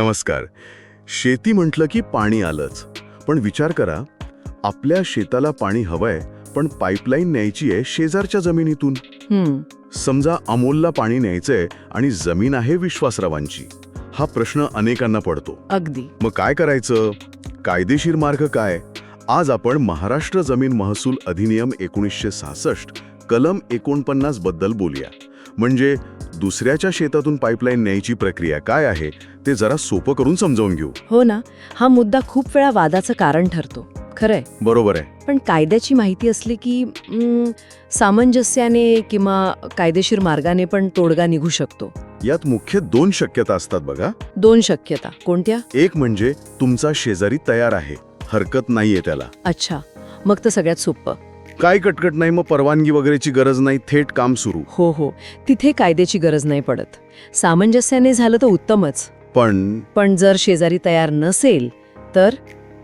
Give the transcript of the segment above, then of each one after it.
नमस्कार. शेती म्हटलं की पाणी आलंच. पण विचार करा आपल्या शेताला पाणी हवंय पण पाईपलाईन न्यायची आहे शेजारच्या जमिनीतून. समजा अमोलला पाणी न्यायचंय आणि जमीन आहे विश्वासरावांची. हा प्रश्न अनेकांना पडतो. अगदी. मग काय करायचं? कायदेशीर मार्ग काय? आज आपण महाराष्ट्र जमीन महसूल अधिनियम एकोणीसशे सहासष्ट कलम एकोणपन्नासबद्दल बोलूया. म्हणजे दुसऱ्याच्या शेतातून पाईपलाईन न्यायची प्रक्रिया काय आहे ते जरा सोपं करून समजावून घेऊ. हो ना हा मुद्दा खूप वेळा वादाचं कारण ठरतो. खरंय. बरोबर आहे. पण कायद्याची माहिती असली की सामंजस्याने किंवा कायदेशीर मार्गाने पण तोडगा निघू शकतो. यात मुख्य दोन शक्यता असतात बघा. दोन शक्यता. कोणत्या? एक म्हणजे तुमचा शेजारी तयार आहे. हरकत नाहीये त्याला. अच्छा मग तर सगळ्यात सोपं. काय कटकट नाही मग परवानगी वगैरेची गरज नाही थेट काम सुरू. हो हो. तिथे कायद्याची गरज नाही पडत. सामंजस्याने झालं तर उत्तमच. पण पण जर शेजारी तयार नसेल तर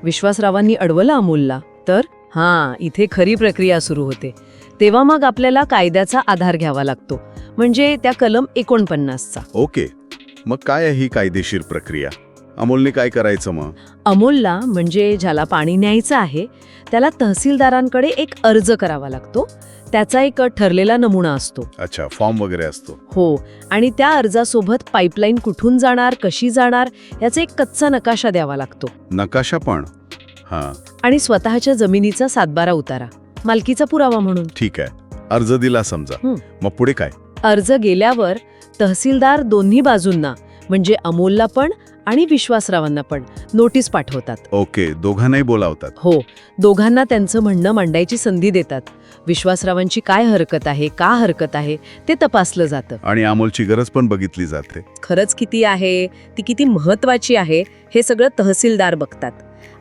विश्वासरावांनी अडवलं अमोलला. तर हां इथे खरी प्रक्रिया सुरू होते. तेव्हा मग आपल्याला कायद्याचा आधार घ्यावा लागतो. म्हणजे त्या कलम एकोणपन्नासचा. ओके. मग काय आहे ही कायदेशीर प्रक्रिया? अमोलने काय करायचं मग? अमोलला म्हणजे ज्याला पाणी न्यायचं आहे त्याला तहसीलदारांकडे एक अर्ज करावा लागतो. त्याचा एक ठरलेला नमुना असतो. अच्छा फॉर्म वगैरे असतो. हो आणि त्या अर्जासोबत पाईपलाईन कुठून जाणार कशी जाणार याचा एक कच्चा नकाशा द्यावा लागतो. नकाशा पण? हा. आणि स्वतःच्या जमिनीचा सातबारा उतारा. मालकीचा पुरावा म्हणून. ठीक आहे. अर्ज दिला समजा. हं. मग पुढे काय? अर्ज गेल्यावर तहसीलदार दोन्ही बाजूंना म्हणजे अमोलला पण आणि विश्वासरावांना पण नोटीस पाठवतात. ओके दोघांनाही बोलावतात. हो दोघांना त्यांचं म्हणणं मांडायची संधी देतात. विश्वासरावांची काय हरकत आहे का हरकत आहे ते तपासलं जातं. आणि अमोलची गरज पण बघितली जाते. खरंच किती आहे ती किती महत्वाची आहे हे सगळं तहसीलदार बघतात.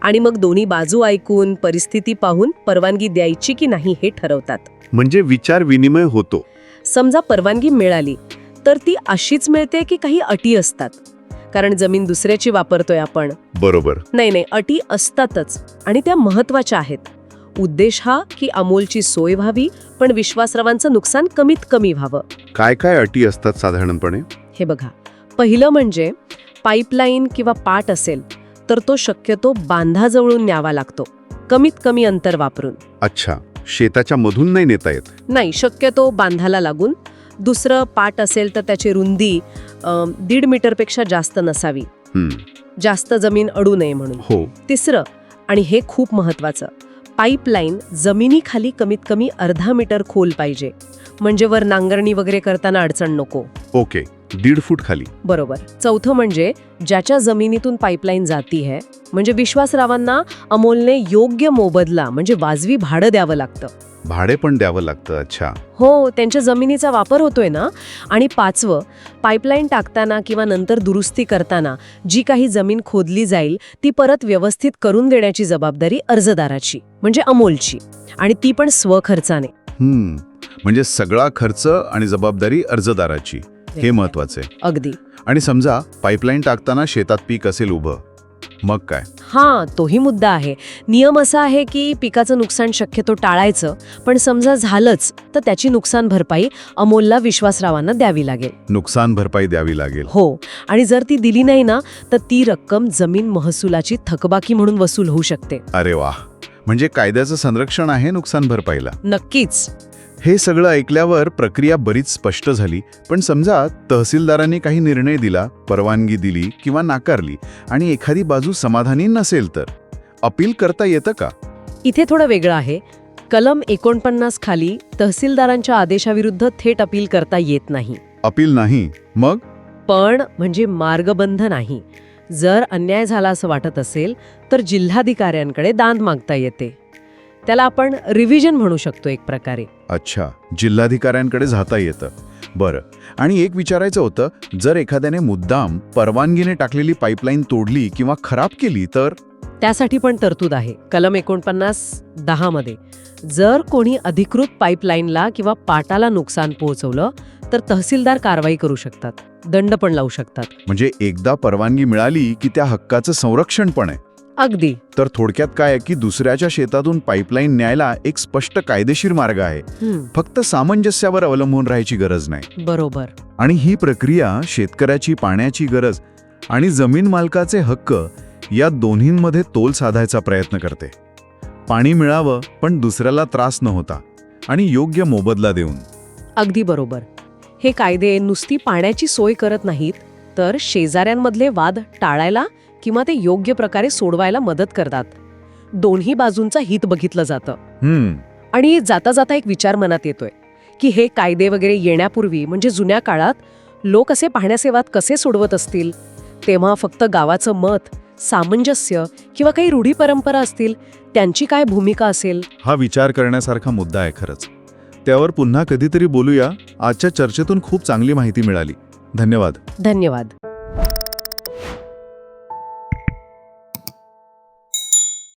आणि मग दोन्ही बाजू ऐकून परिस्थिती पाहून परवानगी द्यायची की नाही हे ठरवतात. म्हणजे विचार विनिमय होतो. समजा परवानगी मिळाली तर ती अशीच मिळते की काही अटी असतात? कारण जमीन दुसऱ्याची वापरतोय आपण. बरोबर. नाही नाही अटी असतातच आणि त्या महत्त्वाच्या आहेत. उद्देश हा की अमोलची सोय व्हावी पण विश्वासरावांचं नुकसान कमीत कमी व्हावं. काय काय अटी असतात साधारणपणे? हे बघा. पहिलं म्हणजे पाईपलाईन किंवा पाट असेल तर तो शक्यतो बांधाजवळून न्यावा लागतो. कमीत कमी अंतर वापरून. अच्छा. शेताच्या मधून नाही नेता येत. नाही शक्यतो बांधाला लागून दुसरं पाट असेल तर त्याची रुंदी दीड मीटरपेक्षा जास्त नसावी. जास्त जमीन अडू नये म्हणून. हो. तिसरं आणि हे खूप महत्वाचं पाईपलाईन जमिनीखाली कमीत कमी अर्धा मीटर खोल पाहिजे. म्हणजे वर नांगरणी वगैरे करताना अडचण नको. ओके. दीड फूट खाली. बरोबर. चौथं म्हणजे ज्याच्या जमिनीतून पाईपलाईन जाती आहे म्हणजे विश्वासरावांना अमोलने योग्य मोबदला म्हणजे वाजवी भाडं द्यावं लागतं. भाडे पण द्यावं लागतं अच्छा. हो त्यांच्या जमिनीचा वापर होतोय ना. आणि पाचवं पाईपलाईन टाकताना किंवा नंतर दुरुस्ती करताना जी काही जमीन खोदली जाईल ती परत व्यवस्थित करून देण्याची जबाबदारी अर्जदाराची म्हणजे अमोलची. आणि ती पण स्वखर्चाने. हम्म. म्हणजे सगळा खर्च आणि जबाबदारी अर्जदाराची. हे महत्त्वाचे. अगदी. आणि समजा पाईपलाईन टाकताना शेतात पीक असेल उभं मग काय? हां तोही मुद्दा आहे. नियम असा आहे की पिकाचं नुकसान शक्यतो टाळायचं पण समजा झालंच तर त्याची नुकसान भरपाई अमोलला विश्वासरावांना द्यावी लागेल. नुकसान भरपाई द्यावी लागेल. हो. आणि जर ती दिली नाही ना तर ती रक्कम जमीन महसुलाची थकबाकी म्हणून वसूल होऊ शकते. अरे वा म्हणजे कायद्याचं संरक्षण आहे नुकसान भरपाईला? नक्कीच. हे सगळं ऐकल्यावर प्रक्रिया बरीच स्पष्ट झाली पण समजा तहसीलदारांनी काही निर्णय दिला परवानगी दिली किंवा नाकारली आणि एखादी बाजू समाधानी नसेल तर? अपील करता येतं का? इथे थोडं वेगळं आहे. कलम एकोणपन्नास खाली तहसीलदारांच्या आदेशाविरुद्ध थेट अपील करता येत नाही. अपील नाही. मग? पण म्हणजे मार्गबंध नाही. जर अन्याय झाला असं वाटत असेल तर जिल्हाधिकाऱ्यांकडे दाद मागता येते. त्याला आपण रिव्हिजन म्हणू शकतो एक प्रकारे. अच्छा जिल्हाधिकाऱ्यांकडे जाता येतं. बरं आणि एक विचारायचं होतं जर एखाद्याने मुद्दाम परवानगीने टाकलेली पाईपलाईन तोडली किंवा खराब केली तर? त्यासाठी पण तरतूद आहे. कलम एकोणपन्नास दहा मध्ये जर कोणी अधिकृत पाईपलाईनला किंवा पाटाला नुकसान पोहोचवलं तर तहसीलदार कारवाई करू शकतात. दंड पण लावू शकतात. म्हणजे एकदा परवानगी मिळाली की त्या हक्काचं संरक्षण पण आहे. अगदी. तर थोडक्यात काय आहे की दुसऱ्याच्या शेतातून पाईपलाईन न्यायला एक स्पष्ट कायदेशीर मार्ग आहे. हं, फक्त सामंजस्यावर अवलंबून राहायची गरज नाही. बरोबर. आणि ही प्रक्रिया शेतकऱ्याची पाण्याची गरज आणि जमीन मालकाचे हक्क या दोन्हींमध्ये तोल साधायचा प्रयत्न करते. पाणी मिळावं पण दुसऱ्याला त्रास न होता आणि योग्य मोबदला देऊन. अगदी बरोबर. हे कायदे नुसती पाण्याची सोय करत नाहीत तर शेजाऱ्यांमधले वाद टाळायला किंवा ते योग्य प्रकारे सोडवायला मदत करतात. दोन्ही बाजूंचं हित बघितलं जातं. आणि जाता जाता एक विचार मनात येतोय की हे कायदे वगैरे येण्यापूर्वी म्हणजे जुन्या काळात लोक असे पाण्याचे वाद कसे सोडवत असतील? तेव्हा फक्त गावाचं मत सामंजस्य किंवा काही रूढी परंपरा असतील त्यांची काय भूमिका असेल? हा विचार करण्यासारखा मुद्दा आहे खरंच. त्यावर पुन्हा कधीतरी बोलूया. आजच्या चर्चेतून खूप चांगली माहिती मिळाली. धन्यवाद. धन्यवाद.